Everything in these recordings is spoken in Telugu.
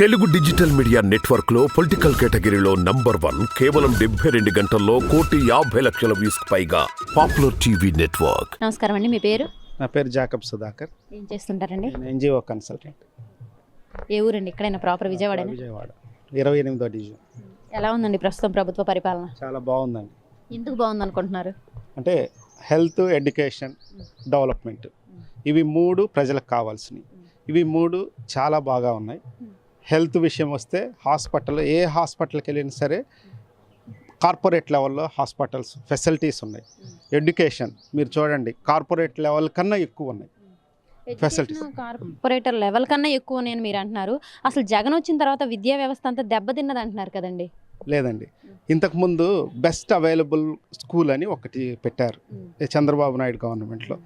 తెలుగు డిజిటల్ మీడియా నెట్వర్క్లో పొలిటికల్ కేటగిరీలో నంబర్ వన్ కేవలం డెబ్బై రెండు గంటల్లో కోటి యాభై లక్షల వ్యూస్ పైగా పాపులర్ టీవీ నెట్వర్క్. నమస్కారం అండి మీ పేరు? నా పేరు జాకబ్ సుధాకర్. ఏం చేస్తుంటారండి? నేను ఎన్జిఓ కన్సల్టెంట్. ఏ ఊరండి? ఇక్కడైనా ప్రాపర్ విజయవాడ విజయవాడ. ఇరవై ఎనిమిదో డివిజన్. ఎలా ఉందండి ప్రస్తుతం ప్రభుత్వ పరిపాలన? చాలా బాగుందండి. ఎందుకు బాగుంది అనుకుంటున్నారు అంటే హెల్త్ ఎడ్యుకేషన్ డెవలప్మెంట్. ఇవి మూడు ప్రజలకు కావాల్సినవి. ఇవి మూడు చాలా బాగా ఉన్నాయి. హెల్త్ విషయం వస్తే హాస్పిటల్ ఏ హాస్పిటల్కి వెళ్ళినా సరే కార్పొరేట్ లెవెల్లో హాస్పిటల్స్ ఫెసిలిటీస్ ఉన్నాయి. ఎడ్యుకేషన్ మీరు చూడండి కార్పొరేట్ లెవెల్ కన్నా ఎక్కువ ఉన్నాయి. ఎడ్యుకేషన్ కార్పొరేటర్ లెవెల్ కన్నా ఎక్కువ నేను మీరు అంటున్నారు. అసలు జగన్ వచ్చిన తర్వాత విద్యా వ్యవస్థ అంతా దెబ్బతిన్నది అంటున్నారు కదండి. లేదండి. ఇంతకుముందు బెస్ట్ అవైలబుల్ స్కూల్ అని ఒకటి పెట్టారు. ఈ చంద్రబాబు నాయుడు గవర్నమెంట్లో.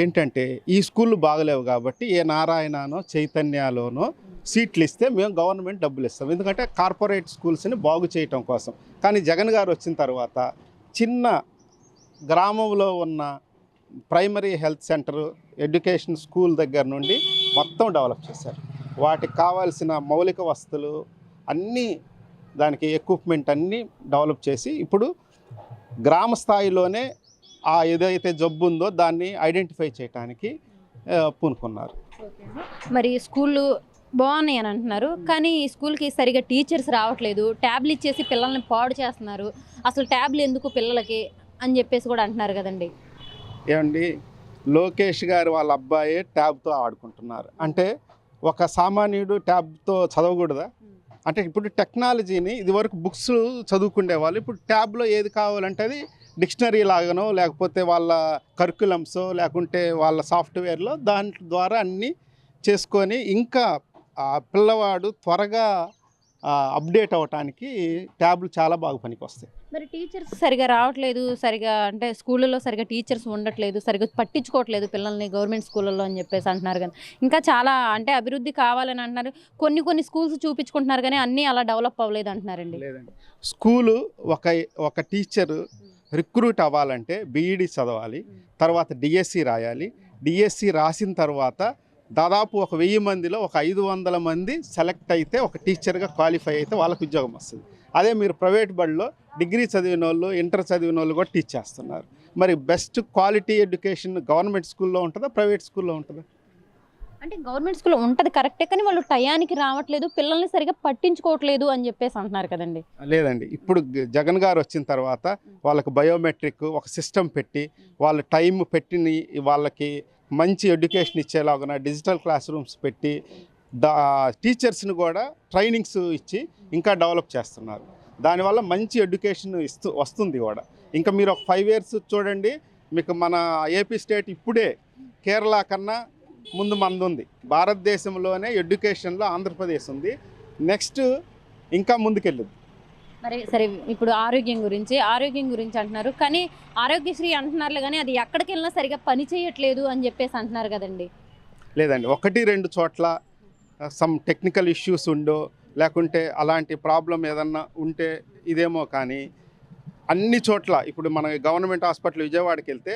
ఏంటంటే ఈ స్కూళ్ళు బాగలేవు కాబట్టి ఏ నారాయణనో చైతన్యలోనో సీట్లు ఇస్తే మేము గవర్నమెంట్ డబ్బులు ఇస్తాం. ఎందుకంటే కార్పొరేట్ స్కూల్స్ని బాగు చేయటం కోసం. కానీ జగన్ గారు వచ్చిన తర్వాత చిన్న గ్రామంలో ఉన్న primary health centre education school దగ్గర నుండి మొత్తం డెవలప్ చేశారు. వాటికి కావాల్సిన మౌలిక వసతులు అన్నీ దానికి ఎక్విప్మెంట్ అన్నీ డెవలప్ చేసి ఇప్పుడు గ్రామ స్థాయిలోనే ఆ ఏదైతే జబ్బు ఉందో దాన్ని ఐడెంటిఫై చేయడానికి పూనుకున్నారు. మరి స్కూళ్ళు బాగున్నాయి అని అంటున్నారు. కానీ ఈ స్కూల్కి సరిగా టీచర్స్ రావట్లేదు. ట్యాబ్లు ఇచ్చేసి పిల్లల్ని పాడు చేస్తున్నారు. అసలు ట్యాబ్లు ఎందుకు పిల్లలకి అని చెప్పేసి కూడా అంటున్నారు కదండి. ఏమండి? లోకేష్ గారు వాళ్ళ అబ్బాయి ట్యాబ్తో ఆడుకుంటున్నారు. అంటే ఒక సామాన్యుడు ట్యాబ్తో చదవకూడదా? అంటే ఇప్పుడు టెక్నాలజీని ఇదివరకు బుక్స్ చదువుకునే వాళ్ళు ఇప్పుడు ట్యాబ్లో ఏది కావాలంటే అది డిక్షనరీ లాగానో లేకపోతే వాళ్ళ కరికులమ్స్ లేకుంటే వాళ్ళ సాఫ్ట్వేర్లో దాని ద్వారా అన్నీ చేసుకొని ఇంకా ఆ పిల్లవాడు త్వరగా అప్డేట్ అవ్వటానికి ట్యాబ్లు చాలా బాగా పనికి వస్తాయి మరి టీచర్స్ సరిగా రావట్లేదు సరిగా అంటే స్కూళ్ళలో సరిగా టీచర్స్ ఉండట్లేదు సరిగా పట్టించుకోవట్లేదు పిల్లల్ని గవర్నమెంట్ స్కూళ్ళలో అని చెప్పేసి అంటున్నారు కానీ ఇంకా చాలా అంటే అభివృద్ధి కావాలని అంటున్నారు. కొన్ని కొన్ని స్కూల్స్ చూపించుకుంటున్నారు కానీ అన్నీ అలా డెవలప్ అవ్వలేదు అంటున్నారండి. లేదండి. స్కూలు ఒక ఒక టీచర్ రిక్రూట్ అవ్వాలంటే బీఈడి చదవాలి తర్వాత డిఎస్సి రాయాలి. డిఎస్సి రాసిన తర్వాత దాదాపు ఒక వెయ్యి మందిలో ఒక ఐదు వందల మంది సెలెక్ట్ అయితే ఒక టీచర్గా క్వాలిఫై అయితే వాళ్ళకి ఉద్యోగం వస్తుంది. అదే మీరు ప్రైవేట్ బడిలో డిగ్రీ చదివిన వాళ్ళు ఇంటర్ చదివిన వాళ్ళు కూడా టీచ్ చేస్తున్నారు. మరి బెస్ట్ క్వాలిటీ ఎడ్యుకేషన్ గవర్నమెంట్ స్కూల్లో ఉంటుందా ప్రైవేట్ స్కూల్లో ఉంటుందా? అంటే గవర్నమెంట్ స్కూల్ ఉంటుంది కరెక్టే కానీ వాళ్ళు టయానికి రావట్లేదు పిల్లల్ని సరిగా పట్టించుకోవట్లేదు అని చెప్పేసి అంటున్నారు కదండి. లేదండి. ఇప్పుడు జగన్ గారు వచ్చిన తర్వాత వాళ్ళకి బయోమెట్రిక్ ఒక సిస్టమ్ పెట్టి వాళ్ళ టైం పెట్టిని వాళ్ళకి మంచి ఎడ్యుకేషన్ ఇచ్చేలాగా డిజిటల్ క్లాస్ రూమ్స్ పెట్టి దా టీచర్స్ని కూడా ట్రైనింగ్స్ ఇచ్చి ఇంకా డెవలప్ చేస్తున్నారు. దానివల్ల మంచి ఎడ్యుకేషన్ ఇస్తూ వస్తుంది కూడా. ఇంకా మీరు ఒక ఫైవ్ ఇయర్స్ చూడండి మీకు మన ఏపీ స్టేట్ ఇప్పుడే కేరళ కన్నా ముందు మంది ఉంది భారతదేశంలోనే ఎడ్యుకేషన్లో ఆంధ్రప్రదేశ్ ఉంది. నెక్స్ట్ ఇంకా ముందుకెళ్ళింది. మరి సరే ఇప్పుడు ఆరోగ్యం గురించి ఆరోగ్యం గురించి అంటున్నారు. కానీ ఆరోగ్యశ్రీ అంటున్నారు కానీ అది ఎక్కడికి వెళ్ళినా సరిగా పని చేయట్లేదు అని చెప్పేసి అంటున్నారు కదండి. లేదండి. ఒకటి రెండు చోట్ల సమ్ టెక్నికల్ ఇష్యూస్ ఉండో లేకుంటే అలాంటి ప్రాబ్లం ఏదన్నా ఉంటే ఇదేమో కానీ అన్ని చోట్ల ఇప్పుడు మన గవర్నమెంట్ హాస్పిటల్ విజయవాడకి వెళ్తే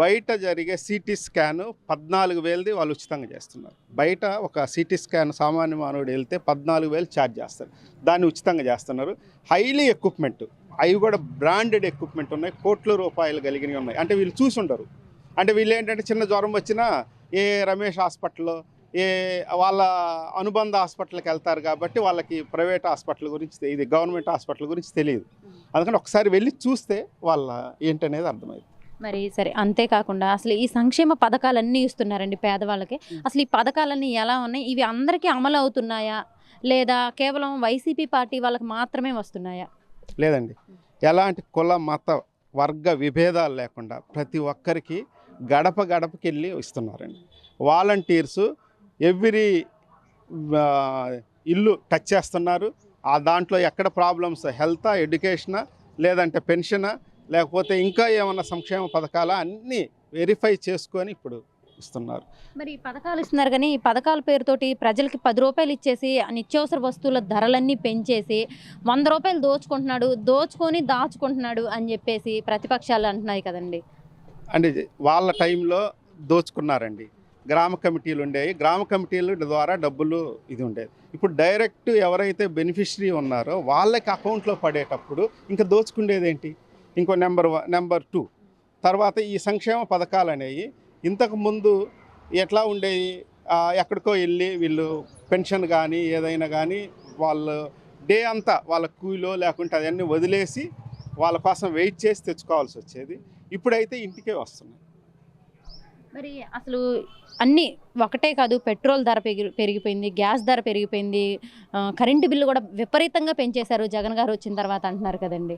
బయట జరిగే సిటీ స్కాన్ పద్నాలుగు వేలది వాళ్ళు ఉచితంగా చేస్తున్నారు. బయట ఒక సిటీ స్కాన్ సామాన్య మానవుడు వెళ్తే పద్నాలుగు వేలు ఛార్జ్ చేస్తారు. దాన్ని ఉచితంగా చేస్తున్నారు. హైలీ ఎక్విప్మెంట్ అవి కూడా బ్రాండెడ్ ఎక్విప్మెంట్ ఉన్నాయి. కోట్ల రూపాయలు కలిగినవి ఉన్నాయి. అంటే వీళ్ళు చూసి ఉండరు. అంటే వీళ్ళు ఏంటంటే చిన్న జ్వరం వచ్చినా ఏ రమేష్ హాస్పిటల్లో ఏ వాళ్ళ అనుబంధ హాస్పిటల్కి వెళ్తారు కాబట్టి వాళ్ళకి ప్రైవేట్ హాస్పిటల్ గురించి ఇది గవర్నమెంట్ హాస్పిటల్ గురించి తెలియదు. అందుకని ఒకసారి వెళ్ళి చూస్తే వాళ్ళ ఏంటనేది అర్థమైంది. మరి సరే అంతేకాకుండా అసలు ఈ సంక్షేమ పథకాలన్నీ ఇస్తున్నారండి పేదవాళ్ళకి. అసలు ఈ పథకాలన్నీ ఎలా ఉన్నాయి? ఇవి అందరికీ అమలు అవుతున్నాయా? లేదా కేవలం వైసీపీ పార్టీ వాళ్ళకి మాత్రమే వస్తున్నాయా? లేదండి. ఎలాంటి కుల మత వర్గ విభేదాలు లేకుండా ప్రతి ఒక్కరికి గడప గడపకి వెళ్ళి ఇస్తున్నారండి. వాలంటీర్స్ ఎవ్రీ ఇల్లు టచ్ చేస్తున్నారు. ఆ దాంట్లో ఎక్కడ ప్రాబ్లమ్స్? హెల్త్ ఎడ్యుకేషనా? లేదంటే పెన్షనా? లేకపోతే ఇంకా ఏమన్నా సంక్షేమ పథకాలా అన్నీ వెరిఫై చేసుకొని ఇప్పుడు ఇస్తున్నారు. మరి ఈ పథకాలు ఇస్తున్నారు కానీ ఈ పథకాల పేరుతోటి ప్రజలకి పది రూపాయలు ఇచ్చేసి నిత్యావసర వస్తువుల ధరలన్నీ పెంచేసి వంద రూపాయలు దోచుకుంటున్నాడు దోచుకొని దాచుకుంటున్నాడు అని చెప్పేసి ప్రతిపక్షాలు అంటున్నాయి కదండి. అంటే వాళ్ళ టైంలో దోచుకున్నారండి. గ్రామ కమిటీలు ఉండేవి. గ్రామ కమిటీల ద్వారా డబ్బులు ఇది ఉండేది. ఇప్పుడు డైరెక్ట్ ఎవరైతే బెనిఫిషరీ ఉన్నారో వాళ్ళకి అకౌంట్లో పడేటప్పుడు ఇంకా దోచుకుండేది ఏంటి ఇంకో నెంబర్ నెంబర్ టూ. తర్వాత ఈ సంక్షేమ పథకాలు అనేవి ఇంతకుముందు ఎట్లా ఉండేవి? ఎక్కడికో వెళ్ళి వీళ్ళు పెన్షన్ కానీ ఏదైనా కానీ వాళ్ళు డే అంతా వాళ్ళ కూలో లేకుంటే అవన్నీ వదిలేసి వాళ్ళ కోసం వెయిట్ చేసి తెచ్చుకోవాల్సి వచ్చేది. ఇప్పుడైతే ఇంటికే వస్తున్నాయి. మరి అసలు అన్నీ ఒకటే కాదు పెట్రోల్ ధర పెరిగి పెరిగిపోయింది గ్యాస్ ధర పెరిగిపోయింది కరెంటు బిల్లు కూడా విపరీతంగా పెంచేశారు జగన్ గారు వచ్చిన తర్వాత అంటున్నారు కదండి.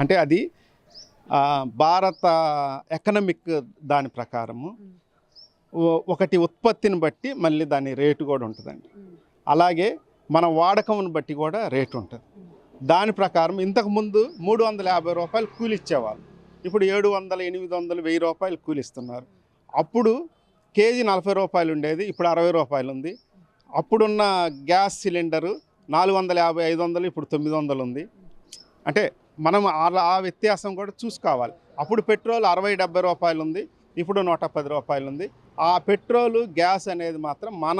అంటే అది భారత ఎకనమిక్ దాని ప్రకారము ఒకటి ఉత్పత్తిని బట్టి మళ్ళీ దాని రేటు కూడా ఉంటుందండి. అలాగే మన వాడకంను బట్టి కూడా రేటు ఉంటుంది. దాని ప్రకారం ఇంతకుముందు మూడు వందల యాభై రూపాయలు కూలి ఇచ్చేవాళ్ళు ఇప్పుడు ఏడు వందల ఎనిమిది వందలు వెయ్యి రూపాయలు కూలిస్తున్నారు. అప్పుడు కేజీ నలభై రూపాయలు ఉండేది ఇప్పుడు అరవై రూపాయలు ఉంది. అప్పుడున్న గ్యాస్ సిలిండరు నాలుగు వందల యాభై ఐదు వందలు ఇప్పుడు తొమ్మిది వందలు ఉంది. అంటే మనం ఆ- ఆ వ్యత్యాసం కూడా చూసుకోవాలి. అప్పుడు పెట్రోల్ అరవై డెబ్బై రూపాయలు ఉంది ఇప్పుడు నూట పది రూపాయలు ఉంది. ఆ పెట్రోలు గ్యాస్ అనేది మాత్రం మన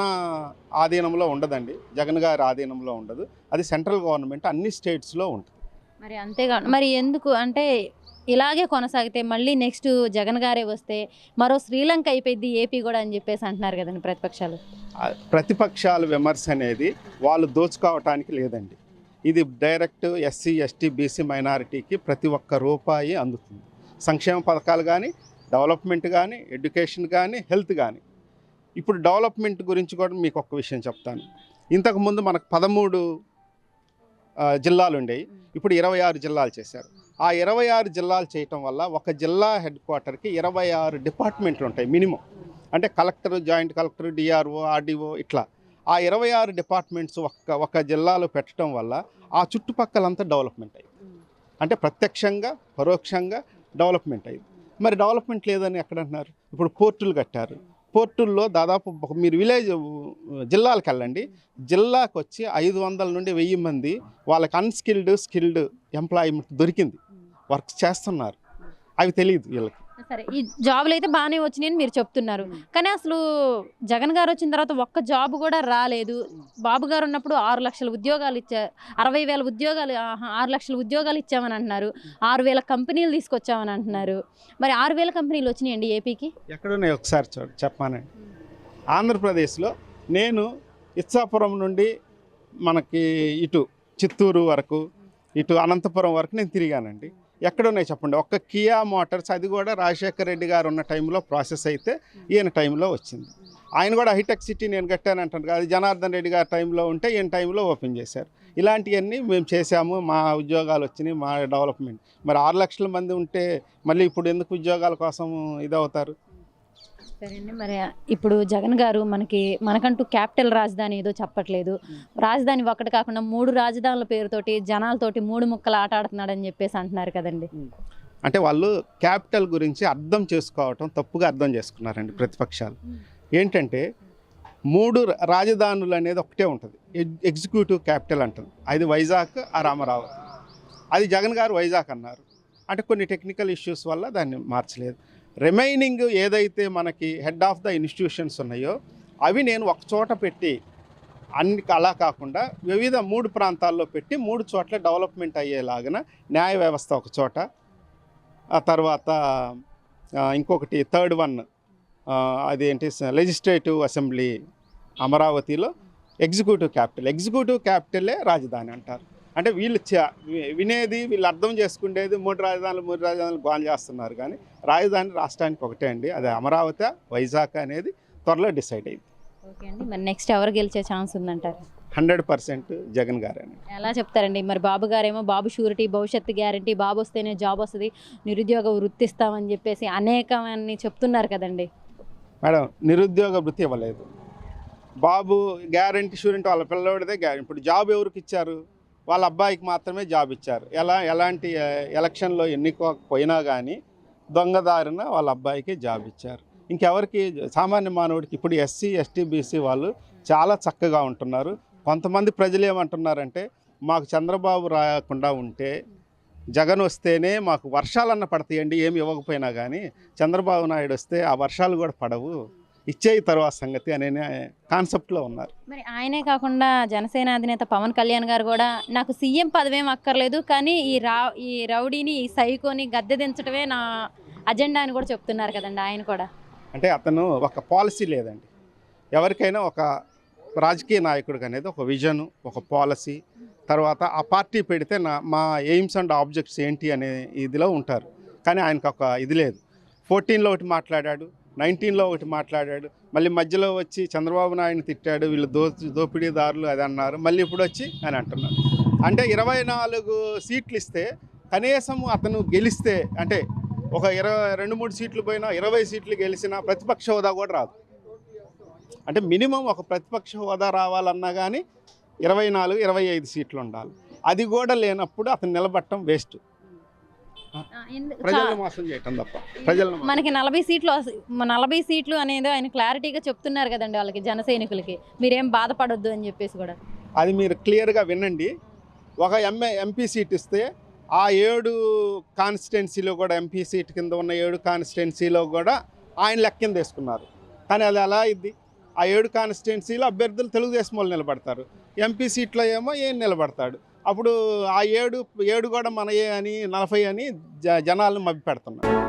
ఆధీనంలో ఉండదండి. జగన్ గారి ఆధీనంలో ఉండదు. అది సెంట్రల్ గవర్నమెంట్ అన్ని స్టేట్స్లో ఉంటుంది. మరి అంతేగా మరి ఎందుకు? అంటే ఇలాగే కొనసాగితే మళ్ళీ నెక్స్ట్ జగన్ గారే వస్తే మరో శ్రీలంక అయిపోయింది ఏపీ కూడా అని చెప్పేసి అంటున్నారు కదండి ప్రతిపక్షాలు. ప్రతిపక్షాల విమర్శ అనేది వాళ్ళు దోచుకోవటానికి లేదండి. ఇది డైరెక్ట్ ఎస్సీ ఎస్టీ బీసీ మైనారిటీకి ప్రతి ఒక్క రూపాయి అందుతుంది. సంక్షేమ పథకాలు కానీ డెవలప్మెంట్ కానీ ఎడ్యుకేషన్ కానీ హెల్త్ కానీ. ఇప్పుడు డెవలప్మెంట్ గురించి కూడా మీకు ఒక విషయం చెప్తాను. ఇంతకుముందు మనకు పదమూడు జిల్లాలు ఉండేవి. ఇప్పుడు ఇరవై ఆరు జిల్లాలు చేశారు. ఆ ఇరవై ఆరు జిల్లాలు చేయటం వల్ల ఒక జిల్లా హెడ్ క్వార్టర్కి ఇరవై ఆరు డిపార్ట్మెంట్లు ఉంటాయి మినిమం. అంటే collector joint collector DRO RDO ఇట్లా. ఆ ఇరవై ఆరు డిపార్ట్మెంట్స్ ఒక్క ఒక జిల్లాలో పెట్టడం వల్ల ఆ చుట్టుపక్కలంతా డెవలప్మెంట్ అయింది అంటే ప్రత్యక్షంగా పరోక్షంగా డెవలప్మెంట్ అయింది మరి డెవలప్మెంట్ లేదని ఎక్కడ అంటున్నారు ఇప్పుడు పోర్టులు కట్టారు. పోర్టుల్లో దాదాపు ఒక- మీరు విలేజ్ జిల్లాలకు వెళ్ళండి జిల్లాకు వచ్చి ఐదు వందల నుండి వెయ్యి మంది వాళ్ళకి అన్స్కిల్డ్ స్కిల్డ్ ఎంప్లాయ్మెంట్ దొరికింది. వర్క్ చేస్తున్నారు. అవి తెలియదు వీళ్ళకి. సరే ఈ జాబులు అయితే బాగానే వచ్చినాయని మీరు చెప్తున్నారు. కానీ అసలు జగన్ గారు వచ్చిన తర్వాత ఒక్క జాబ్ కూడా రాలేదు. బాబు గారు ఉన్నప్పుడు ఆరు లక్షల ఉద్యోగాలు ఇచ్చారు అరవై వేల ఉద్యోగాలు ఆరు లక్షల ఉద్యోగాలు ఇచ్చామని అంటున్నారు. ఆరు వేల కంపెనీలు తీసుకొచ్చామని అంటున్నారు. మరి ఆరు వేల కంపెనీలు వచ్చినాయండి ఏపీకి? ఎక్కడున్నాయి ఒకసారి చూడ చెప్పానండి ఆంధ్రప్రదేశ్లో నేను ఇచ్చాపురం నుండి మనకి ఇటు చిత్తూరు వరకు ఇటు అనంతపురం వరకు నేను తిరిగానండి. ఎక్కడున్నాయి చెప్పండి? ఒక్క కియా మోటార్స్ అది కూడా రాజశేఖర రెడ్డి గారు ఉన్న టైంలో ప్రాసెస్ అయితే ఈయన టైంలో వచ్చింది. ఆయన కూడా హైటెక్ సిటీ నేను కట్టానంటాను అది జనార్దన్ రెడ్డి గారి టైంలో ఉంటే ఈయన టైంలో ఓపెన్ చేశారు. ఇలాంటివన్నీ మేము చేశాము మా ఉద్యోగాలు వచ్చినాయి మా డెవలప్మెంట్. మరి ఆరు లక్షల మంది ఉంటే మళ్ళీ ఇప్పుడు ఎందుకు ఉద్యోగాల కోసం ఇదవుతారు? సరేండి మరి ఇప్పుడు జగన్ గారు మనకి మనకంటూ క్యాపిటల్ రాజధాని ఏదో చెప్పట్లేదు. రాజధాని ఒకటి కాకుండా మూడు రాజధానుల పేరుతోటి జనాలతోటి మూడు ముక్కలు ఆట ఆడుతున్నాడని చెప్పేసి అంటున్నారు కదండి. అంటే వాళ్ళు క్యాపిటల్ గురించి అర్థం చేసుకోవటం తప్పుగా అర్థం చేసుకున్నారండి ప్రతిపక్షాలు. ఏంటంటే మూడు రాజధానులు అనేది ఒకటే ఉంటుంది. ఎగ్- ఎగ్జిక్యూటివ్ క్యాపిటల్ అంటుంది. అది వైజాగ్ ఆ రామరావతి అది జగన్ గారు వైజాగ్ అన్నారు. అంటే కొన్ని టెక్నికల్ ఇష్యూస్ వల్ల దాన్ని మార్చలేదు. రిమైనింగ్ ఏదైతే మనకి హెడ్ ఆఫ్ ద ఇన్స్టిట్యూషన్స్ ఉన్నాయో అవి నేను ఒక చోట పెట్టి అన్ని అలా కాకుండా వివిధ మూడు ప్రాంతాల్లో పెట్టి మూడు చోట్ల డెవలప్మెంట్ అయ్యేలాగన న్యాయ వ్యవస్థ ఒక చోట. ఆ తర్వాత ఇంకొకటి థర్డ్ వన్ అదేంటి లెజిస్లేటివ్ అసెంబ్లీ అమరావతిలో ఎగ్జిక్యూటివ్ క్యాపిటల్. ఎగ్జిక్యూటివ్ క్యాపిటలే రాజధాని అంటారు. అంటే వీళ్ళు వినేది వీళ్ళు అర్థం చేసుకునేది మూడు రాజధానులు మూడు రాజధానులు బాన్ చేస్తున్నారు. కానీ రాజధాని రాష్ట్రానికి ఒకటే అండి. అది అమరావతి వైజాగ్ అనేది త్వరలో డిసైడ్ అయింది ఓకే అండి. మరి నెక్స్ట్ ఎవరు గెలిచే ఛాన్స్ ఉందంటారు? హండ్రెడ్ పర్సెంట్ జగన్ గారేనండి. ఎలా చెప్తారండి? మరి బాబు గారేమో బాబు షూరిటీ భవిష్యత్తు గ్యారంటీ బాబు వస్తేనే జాబ్ వస్తుంది నిరుద్యోగ వృత్తి ఇస్తామని చెప్పేసి అనేకమని చెప్తున్నారు కదండి. మేడం నిరుద్యోగ వృత్తి ఇవ్వలేదు. బాబు గ్యారంటీ స్టూడెంట్ వాళ్ళ పిల్లవాడిదే ఇప్పుడు జాబ్ ఎవరికి ఇచ్చారు? వాళ్ళ అబ్బాయికి మాత్రమే జాబ్ ఇచ్చారు. ఎలా ఎలాంటి ఎలక్షన్లో ఎన్నుకోకపోయినా కానీ దొంగదారిన వాళ్ళ అబ్బాయికి జాబ్ ఇచ్చారు. ఇంకెవరికి సామాన్య మానవుడికి ఇప్పుడు ఎస్సీ ఎస్టీ బీసీ వాళ్ళు చాలా చక్కగా ఉంటున్నారు. కొంతమంది ప్రజలు ఏమంటున్నారంటే మాకు చంద్రబాబు రాకుండా ఉంటే జగన్ వస్తేనే మాకు వర్షాలన్న పడతాయండి ఏమి ఇవ్వకపోయినా కానీ చంద్రబాబు నాయుడు వస్తే ఆ వర్షాలు కూడా పడవు. ఇచ్చేయి తర్వాత సంగతి అనే కాన్సెప్ట్లో ఉన్నారు. మరి ఆయనే కాకుండా జనసేన అధినేత పవన్ కళ్యాణ్ గారు కూడా నాకు సీఎం పదవేం అక్కర్లేదు కానీ ఈ రా ఈ రౌడీని ఈ సైకోని గద్దె దించడమే నా అజెండా అని కూడా చెప్తున్నారు కదండి ఆయన కూడా. అంటే అతను ఒక పాలసీ లేదండి. ఎవరికైనా ఒక రాజకీయ నాయకుడికి అనేది ఒక విజన్ ఒక పాలసీ తర్వాత ఆ పార్టీ పెడితే నా మా ఎయిమ్స్ అండ్ ఆబ్జెక్ట్స్ ఏంటి అనే ఇదిలో ఉంటారు. కానీ ఆయనకు ఒక ఇది లేదు. ఫోర్టీన్లో ఒకటి మాట్లాడాడు. నైన్టీన్లో ఒకటి మాట్లాడాడు. మళ్ళీ మధ్యలో వచ్చి చంద్రబాబు నాయుడు తిట్టాడు వీళ్ళు దో దోపిడీదారులు అది అన్నారు. మళ్ళీ ఇప్పుడు వచ్చి అని అంటున్నారు అంటే ఇరవై నాలుగు సీట్లు ఇస్తే కనీసం అతను గెలిస్తే అంటే ఒక ఇరవై రెండు మూడు సీట్లు పోయినా ఇరవై సీట్లు గెలిచినా ప్రతిపక్ష హోదా కూడా రాదు. అంటే మినిమం ఒక ప్రతిపక్ష హోదా రావాలన్నా కానీ ఇరవై నాలుగు ఇరవై ఐదు సీట్లు ఉండాలి. అది కూడా లేనప్పుడు అతను నిలబట్టడం వేస్ట్. మనకి నలభై సీట్లు నలభై సీట్లు అనేది ఆయన క్లారిటీగా చెప్తున్నారు కదండి వాళ్ళకి జన సైనికులకి. మీరేం బాధపడొద్దు అని చెప్పేసి కూడా. అది మీరు క్లియర్గా వినండి. ఒక ఎంఏ ఎంపీ సీట్ ఇస్తే ఆ ఏడు కాన్స్టిట్యున్సీలో కూడా ఎంపీ సీట్ కింద ఉన్న ఏడు కాన్స్టిట్యున్సీలో కూడా ఆయన లెక్కన తీసుకున్నారు కానీ అది ఎలా అయింది? ఆ ఏడు కాన్స్టిట్యున్సీలో అభ్యర్థులు తెలుగుదేశం వాళ్ళు నిలబడతారు. ఎంపీ సీట్లో ఏమో ఏం నిలబడతాడు. అప్పుడు ఆ ఏడు ఏడు కూడా మనయే అని నలభై అని జ జనాలను మభ్య పెడుతున్నారు